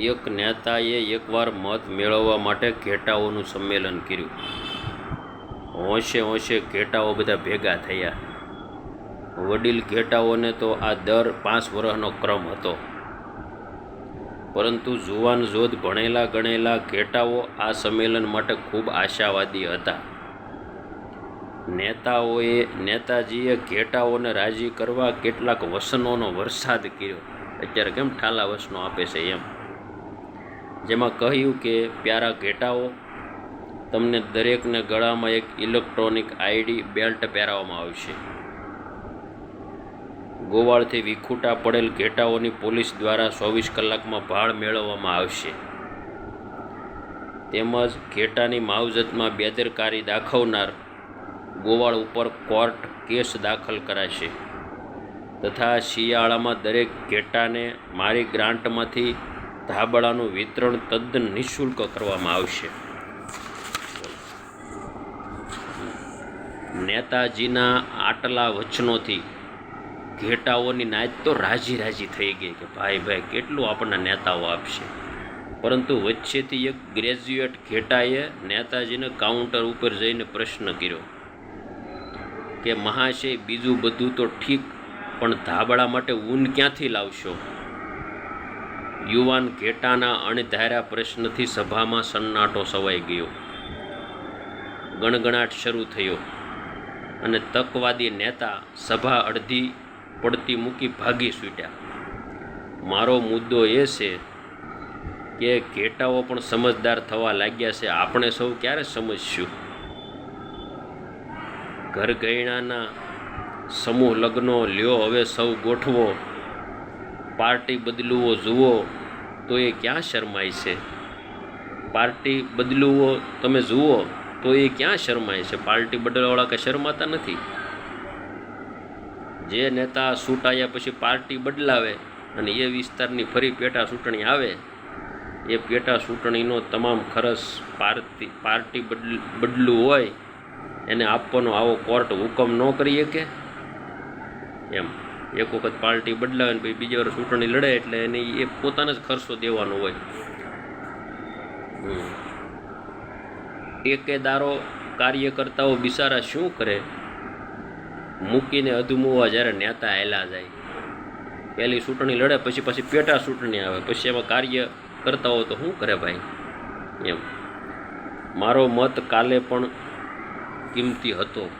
એક નેતાએ એકવાર મત મેળવવા માટે ઘેટાઓનું સંમેલન કર્યું. હોંશે હોંશે ઘેટાઓ બધા ભેગા થયા. વડીલ ઘેટાઓને તો આ દર પાંચ વર્ષનો ક્રમ હતો. પરંતુ જુવાન જોધ ભણેલા ગણેલા ઘેટાઓ આ સંમેલન માટે ખૂબ આશાવાદી હતા. નેતાઓએ, નેતાજીએ ઘેટાઓને રાજી કરવા કેટલાક વસનોનો વરસાદ કર્યો. અત્યારે કેમ ઠાલા વસનો આપે છે એમ? જેમાં કહ્યું કે પ્યારા ઘેટાઓ તમને દરેકને ગળામાં એક ઇલેક્ટ્રોનિક આઈડી બેલ્ટ પહેરાવવામાં આવશે. ગોવાળથી વિખૂટા પડેલ ઘેટાઓની પોલીસ દ્વારા ચોવીસ કલાકમાં ભાળ મેળવવામાં આવશે. તેમજ ઘેટાની માવજતમાં બેદરકારી દાખવનાર ગોવાળ ઉપર કોર્ટ કેસ દાખલ કરાશે. તથા શિયાળામાં દરેક ઘેટાને મારી ગ્રાન્ટમાંથી ધાબળાનું વિતરણ તદ્દન નિઃશુલ્ક કરવામાં આવશે. નેતાજીના આટલા વચનોથી ઘેટાઓની નાચ તો રાજી રાજી થઈ ગઈ કે ભાઈ ભાઈ, કેટલું આપણને નેતાઓ આપશે. પરંતુ વચ્ચેથી એક ગ્રેજ્યુએટ ઘેટાએ નેતાજીને કાઉન્ટર ઉપર જઈને પ્રશ્ન કર્યો કે મહાશય, બીજું બધું તો ઠીક, પણ ધાબળા માટે ઊન ક્યાંથી લાવશો? યુવાન ઘેટાના અણધાર્યા પ્રશ્નથી સભામાં સન્નાટો સવાઈ ગયો. ગણગણાટ શરૂ થયો અને તકવાદી નેતા સભા અડધી પડતી મૂકી ભાગી છૂટ્યા મારો મુદ્દો એ છે કે ઘેટાઓ પણ સમજદાર થવા લાગ્યા છે. આપણે સૌ ક્યારે સમજશું? ઘરગયણાના સમૂહ લગ્નો લ્યો, હવે સૌ ગોઠવો. પાર્ટી બદલવો જુઓ તો એ ક્યાં શરમાય છે? પાર્ટી બદલવો તમે જુઓ તો એ ક્યાં શરમાય છે? પાર્ટી બદલવાવાળા કે શરમાતા નથી? જે નેતા ચૂંટાયા પછી પાર્ટી બદલાવે અને એ વિસ્તારની ફરી પેટા ચૂંટણી આવે, એ પેટા ચૂંટણીનો તમામ ખર્ચ પાર્ટી પાર્ટી બદલ, બદલું હોય, એને આપવાનો આવો કોર્ટ હુકમ ન કરી શકે? એમ. એક વખત પાર્ટી બદલાવે ને પછી બીજી વર્ષ ચૂંટણી લડે એટલે એને એ પોતાને જ ખર્ચો દેવાનો હોય. હમ. ટેકેદારો કાર્યકર્તાઓ બિચારા શું કરે? મૂકીને અધમુવા જ્યારે નેતા હેલા જાય. પહેલી ચૂંટણી લડે, પછી પછી પેટા ચૂંટણી આવે. પછી એમાં કાર્ય કરતા હોય તો શું કરે ભાઈ? એમ. મારો મત કાલે પણ કિંમતી હતો.